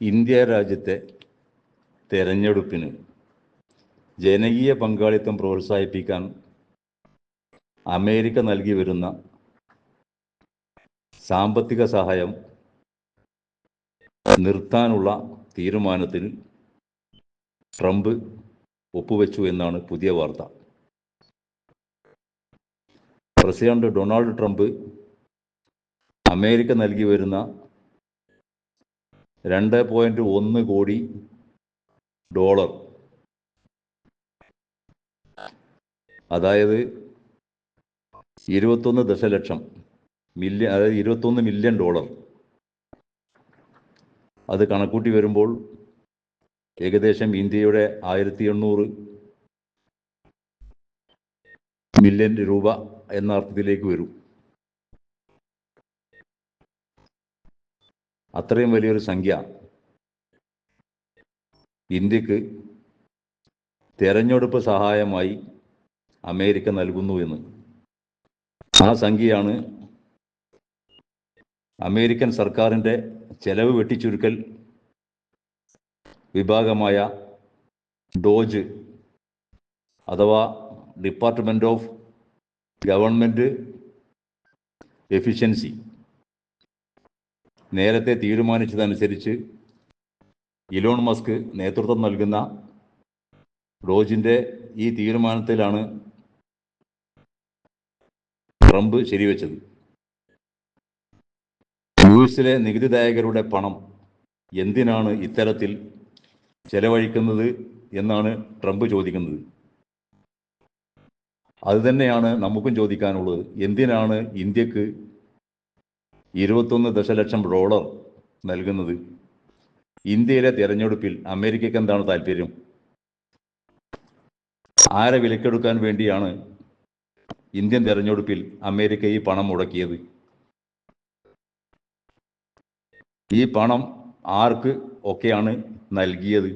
India രാജ്യത്തെ തെരഞ്ഞെടുപ്പിന് ജനകീയ പങ്കാളിത്തം പ്രോത്സാഹിപ്പിക്കാൻ അമേരിക്ക നൽകി വരുന്ന സാമ്പത്തിക സഹായം നിർത്താനുള്ള തീരുമാനത്തിൽ ട്രംപ് ഒപ്പുവെച്ചു എന്നാണ് പുതിയ വാർത്ത. പ്രസിഡന്റ് ഡൊണാൾഡ് ട്രംപ് അമേരിക്ക നൽകി വരുന്ന രണ്ട് പോയിന്റ് ഒന്ന് കോടി ഡോളർ അതായത് ഇരുപത്തൊന്ന് ദശലക്ഷം മില്യൺ അതായത് ഇരുപത്തൊന്ന് മില്യൺ ഡോളർ അത് കണക്കൂട്ടി വരുമ്പോൾ ഏകദേശം ഇന്ത്യയുടെ ആയിരത്തി എണ്ണൂറ് മില്യൺ രൂപ എന്ന അർത്ഥത്തിലേക്ക് വരും. അത്രയും വലിയൊരു സംഖ്യ ഇന്ത്യയ്ക്ക് തെരഞ്ഞെടുപ്പ് സഹായമായി അമേരിക്ക നൽകുന്നു എന്ന്. ആ സംഖ്യയാണ് അമേരിക്കൻ സർക്കാരിന്റെ ചെലവ് വെട്ടിച്ചുരുക്കൽ വിഭാഗമായ ഡോജ് അഥവാ ഡിപ്പാർട്ട്മെന്റ് ഓഫ് ഗവൺമെന്റ് എഫിഷ്യൻസി. നേരത്തെ തീരുമാനിച്ചതനുസരിച്ച് ഇലോൺ മസ്ക് നേതൃത്വം നൽകുന്ന ഡോജിന്റെ ഈ തീരുമാനത്തിലാണ് ട്രംപ് ശരിവെച്ചത്. യു എസിലെ നികുതിദായകരുടെ പണം എന്തിനാണ് ഇത്തരത്തിൽ ചെലവഴിക്കുന്നത് എന്നാണ് ട്രംപ് ചോദിക്കുന്നത്. അതുതന്നെയാണ് നമുക്കും ചോദിക്കാനുള്ളത്. എന്തിനാണ് ഇന്ത്യയ്ക്ക് ഇരുപത്തൊന്ന് ദശലക്ഷം ഡോളർ നൽകുന്നത് ഇന്ത്യയിലെ തിരഞ്ഞെടുപ്പിൽ അമേരിക്കയ്ക്ക് എന്താണ് താല്പര്യം? ആരെ വിലക്കെടുക്കാൻ വേണ്ടിയാണ് ഇന്ത്യൻ തെരഞ്ഞെടുപ്പിൽ അമേരിക്ക ഈ പണം മുടക്കിയത്? ഈ പണം ആർക്ക് ഒക്കെയാണ് നൽകിയത്?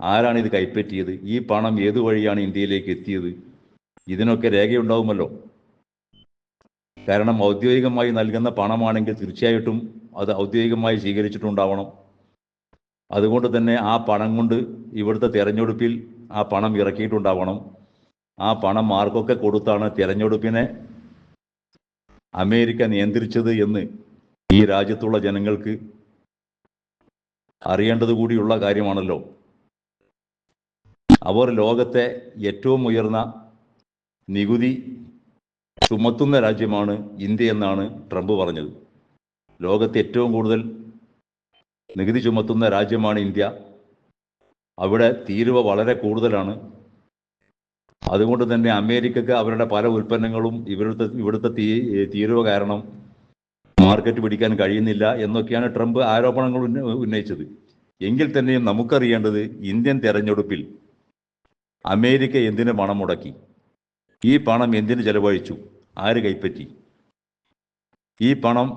ആരാണ് ഇത് കൈപ്പറ്റിയത്? ഈ പണം ഏതു വഴിയാണ് ഇന്ത്യയിലേക്ക് എത്തിയത്? ഇതിനൊക്കെ രേഖയുണ്ടാവുമല്ലോ. കാരണം ഔദ്യോഗികമായി നൽകുന്ന പണമാണെങ്കിൽ തീർച്ചയായിട്ടും അത് ഔദ്യോഗികമായി സ്വീകരിച്ചിട്ടുണ്ടാവണം. അതുകൊണ്ട് തന്നെ ആ പണം കൊണ്ട് ഇവിടുത്തെ തെരഞ്ഞെടുപ്പിൽ ആ പണം ഇറക്കിയിട്ടുണ്ടാവണം. ആ പണം ആർക്കൊക്കെ കൊടുത്താണ് തെരഞ്ഞെടുപ്പിനെ അമേരിക്ക നിയന്ത്രിച്ചത് എന്ന് ഈ രാജ്യത്തുള്ള ജനങ്ങൾക്ക് അറിയേണ്ടത് കൂടിയുള്ള കാര്യമാണല്ലോ. അവർ ലോകത്തെ ഏറ്റവും ഉയർന്ന നികുതി ചുമത്തുന്ന രാജ്യമാണ് ഇന്ത്യ എന്നാണ് ട്രംപ് പറഞ്ഞത്. ലോകത്ത് ഏറ്റവും കൂടുതൽ നികുതി ചുമത്തുന്ന രാജ്യമാണ് ഇന്ത്യ. അവിടെ തീരുവ വളരെ കൂടുതലാണ്. അതുകൊണ്ട് തന്നെ അമേരിക്കക്ക് അവരുടെ പല ഉൽപ്പന്നങ്ങളും ഇവിടുത്തെ ഇവിടുത്തെ തീ തീരുവ കാരണം മാർക്കറ്റ് പിടിക്കാൻ കഴിയുന്നില്ല എന്നൊക്കെയാണ് ട്രംപ് ആരോപണങ്ങൾ ഉന്നയിച്ചത്. എങ്കിൽ തന്നെയും നമുക്കറിയേണ്ടത് ഇന്ത്യൻ തെരഞ്ഞെടുപ്പിൽ അമേരിക്ക എന്തിന് പണം മുടക്കി? ഈ പണം എന്തിനു ചെലവഴിച്ചു? ആര് കൈപ്പറ്റി? ഈ പണം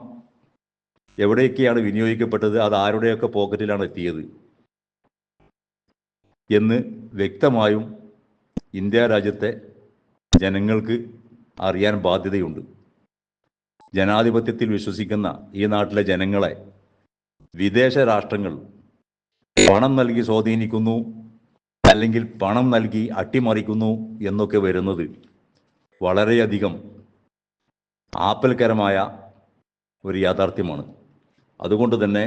എവിടേക്കാണ് വിനിയോഗിക്കപ്പെട്ടത്? അത് ആരുടെയൊക്കെ പോക്കറ്റിലാണ് എത്തിയത്? എന്ന് വ്യക്തമായും ഇന്ത്യ രാജ്യത്തെ ജനങ്ങൾക്ക് അറിയാൻ ബാധ്യതയുണ്ട്. ജനാധിപത്യത്തിൽ വിശ്വസിക്കുന്ന ഈ നാട്ടിലെ ജനങ്ങളെ വിദേശ രാഷ്ട്രങ്ങൾ പണം നൽകി സ്വാധീനിക്കുന്നു അല്ലെങ്കിൽ പണം നൽകി അട്ടിമറിക്കുന്നു എന്നൊക്കെ വരുന്നത് വളരെയധികം ആപ്പൽക്കരമായ ഒരു യാഥാർത്ഥ്യമാണ്. അതുകൊണ്ട് തന്നെ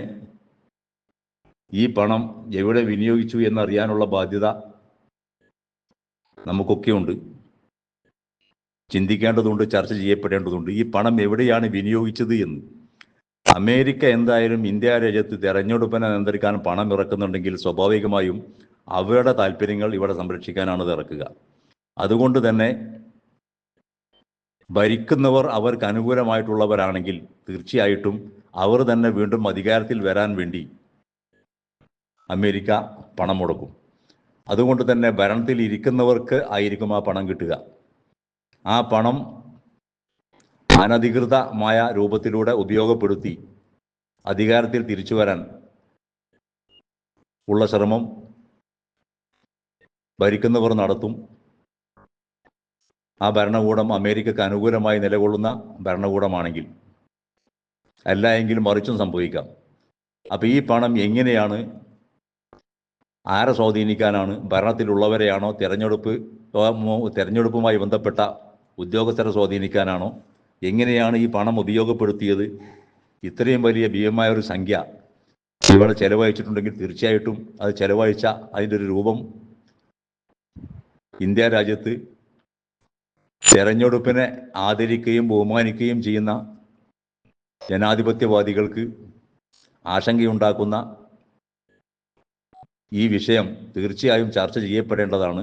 ഈ പണം എവിടെ വിനിയോഗിച്ചു എന്നറിയാനുള്ള ബാധ്യത നമുക്കൊക്കെയുണ്ട് ചിന്തിക്കേണ്ടതുണ്ട് ചർച്ച ചെയ്യപ്പെടേണ്ടതുണ്ട്. ഈ പണം എവിടെയാണ് വിനിയോഗിച്ചത് എന്ന്. അമേരിക്ക എന്തായാലും ഇന്ത്യ രാജ്യത്ത് തെരഞ്ഞെടുപ്പിനെ നിയന്ത്രിക്കാൻ പണം ഇറക്കുന്നുണ്ടെങ്കിൽ സ്വാഭാവികമായും അവരുടെ താല്പര്യങ്ങൾ ഇവിടെ സംരക്ഷിക്കാനാണ് ഇറക്കുക. അതുകൊണ്ട് തന്നെ ഭരിക്കുന്നവർ അവർക്ക് അനുകൂലമായിട്ടുള്ളവരാണെങ്കിൽ തീർച്ചയായിട്ടും അവർ തന്നെ വീണ്ടും അധികാരത്തിൽ വരാൻ വേണ്ടി അമേരിക്ക പണം മുടക്കും. അതുകൊണ്ട് തന്നെ ഭരണത്തിൽ ഇരിക്കുന്നവർക്ക് ആയിരിക്കും ആ പണം കിട്ടുക. ആ പണം അനധികൃതമായ രൂപത്തിലൂടെ ഉപയോഗപ്പെടുത്തി അധികാരത്തിൽ തിരിച്ചു വരാൻ ഉള്ള ശ്രമം ഭരിക്കുന്നവർ നടത്തും. ആ ഭരണകൂടം അമേരിക്കക്ക് അനുകൂലമായി നിലകൊള്ളുന്ന ഭരണകൂടമാണെങ്കിൽ അല്ല എങ്കിൽ മറിച്ചും സംഭവിക്കാം. അപ്പോൾ ഈ പണം എങ്ങനെയാണ് ആരെ സ്വാധീനിക്കാനാണ്? ഭരണത്തിലുള്ളവരെയാണോ തിരഞ്ഞെടുപ്പ് തിരഞ്ഞെടുപ്പുമായി ബന്ധപ്പെട്ട ഉദ്യോഗസ്ഥരെ സ്വാധീനിക്കാനാണോ? എങ്ങനെയാണ് ഈ പണം ഉപയോഗപ്പെടുത്തിയത്? ഇത്രയും വലിയ ഭീമമായ ഒരു സംഖ്യ ഇവിടെ ചെലവഴിച്ചിട്ടുണ്ടെങ്കിൽ തീർച്ചയായിട്ടും അത് ചെലവഴിച്ച അതിന്റെ ഒരു രൂപം ഇന്ത്യ രാജ്യത്ത് തെരഞ്ഞെടുപ്പിനെ ആദരിക്കുകയും ബഹുമാനിക്കുകയും ചെയ്യുന്ന ജനാധിപത്യവാദികൾക്ക് ആശങ്കയുണ്ടാക്കുന്ന ഈ വിഷയം തീർച്ചയായും ചർച്ച ചെയ്യപ്പെടേണ്ടതാണ്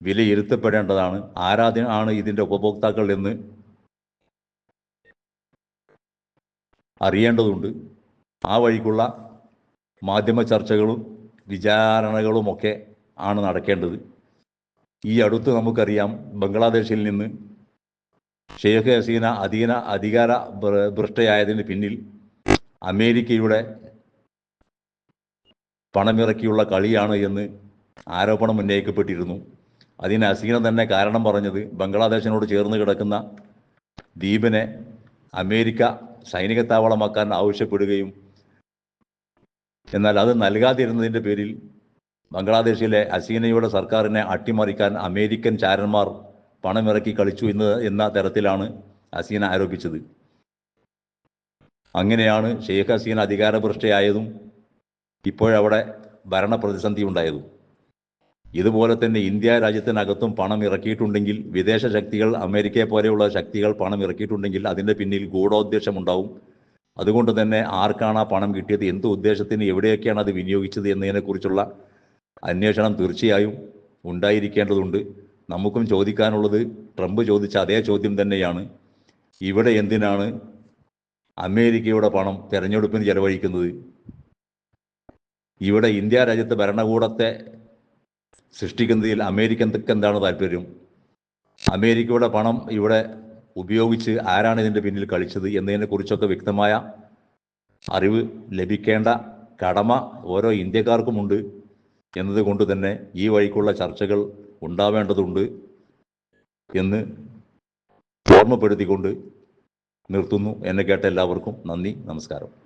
വിലയിരുത്തപ്പെടേണ്ടതാണ് ആരാധന ആണ് ഇതിന്റെ ഉപഭോക്താക്കൾ എന്ന് അറിയേണ്ടതുണ്ട്. ആ വഴിക്കുള്ള മാധ്യമ ചർച്ചകളും വിചാരണകളുമൊക്കെ ആണ് നടക്കേണ്ടത്. ഈ അടുത്ത് നമുക്കറിയാം ബംഗ്ലാദേശിൽ നിന്ന് ഷെയ്ഖ് ഹസീന അധീന അധികാര ഭ്ര- ഭ്രഷ്ടയായതിന് പിന്നിൽ അമേരിക്കയുടെ പണമിറക്കിയുള്ള കളിയാണ് എന്ന് ആരോപണം ഉന്നയിക്കപ്പെട്ടിരുന്നു. അതിന് ഹസീന തന്നെ കാരണം പറഞ്ഞത് ബംഗ്ലാദേശിനോട് ചേർന്ന് കിടക്കുന്ന ദ്വീപിനെ അമേരിക്ക സൈനിക താവളമാക്കാൻ ആവശ്യപ്പെടുകയും എന്നാൽ അത് നൽകാതിരുന്നതിന്റെ പേരിൽ ബംഗ്ലാദേശിലെ അസീനയുടെ സർക്കാരിനെ അട്ടിമറിക്കാൻ അമേരിക്കൻ ചാരന്മാർ പണമിറക്കി കളിച്ചു എന്ന് എന്ന തരത്തിലാണ് അസീന ആരോപിച്ചത്. അങ്ങനെയാണ് ഷെയ്ഖ് ഹസീന അധികാരഭ്രഷ്ടയായതും ഇപ്പോഴവിടെ ഭരണ പ്രതിസന്ധി ഉണ്ടായതും. ഇതുപോലെ തന്നെ ഇന്ത്യ രാജ്യത്തിനകത്തും പണം ഇറക്കിയിട്ടുണ്ടെങ്കിൽ വിദേശ ശക്തികൾ അമേരിക്കയെ പോലെയുള്ള ശക്തികൾ പണം ഇറക്കിയിട്ടുണ്ടെങ്കിൽ അതിന്റെ പിന്നിൽ ഗൂഢോദ്ദേശമുണ്ടാവും. അതുകൊണ്ട് തന്നെ ആർക്കാണ് ആ പണം കിട്ടിയത്? എന്ത് ഉദ്ദേശത്തിന് എവിടെയൊക്കെയാണ് അത് വിനിയോഗിച്ചത് എന്നതിനെക്കുറിച്ചുള്ള അന്വേഷണം തീർച്ചയായും ഉണ്ടായിരിക്കേണ്ടതുണ്ട്. നമുക്കും ചോദിക്കാനുള്ളത് ട്രംപ് ചോദിച്ച അതേ ചോദ്യം തന്നെയാണ്. ഇവിടെ എന്തിനാണ് അമേരിക്കയുടെ പണം തെരഞ്ഞെടുപ്പിന് ചെലവഴിക്കുന്നത്? ഇവിടെ ഇന്ത്യ രാജ്യത്തെ ഭരണകൂടത്തെ സൃഷ്ടിക്കുന്നതിൽ അമേരിക്കക്ക് എന്താണ് താല്പര്യം? അമേരിക്കയുടെ പണം ഇവിടെ ഉപയോഗിച്ച് ആരാണ് ഇതിന്റെ പിന്നിൽ കളിച്ചത് എന്നതിനെക്കുറിച്ചൊക്കെ വ്യക്തമായ അറിവ് ലഭിക്കേണ്ട കടമ ഓരോ ഇന്ത്യക്കാർക്കുമുണ്ട്. എന്നതുകൊണ്ട് തന്നെ ഈ വഴിക്കുള്ള ചർച്ചകൾ ഉണ്ടാവേണ്ടതുണ്ട് എന്ന് ഓർമ്മപ്പെടുത്തിക്കൊണ്ട് നിർത്തുന്നു. എന്നെ കേട്ട എല്ലാവർക്കും നന്ദി നമസ്കാരം.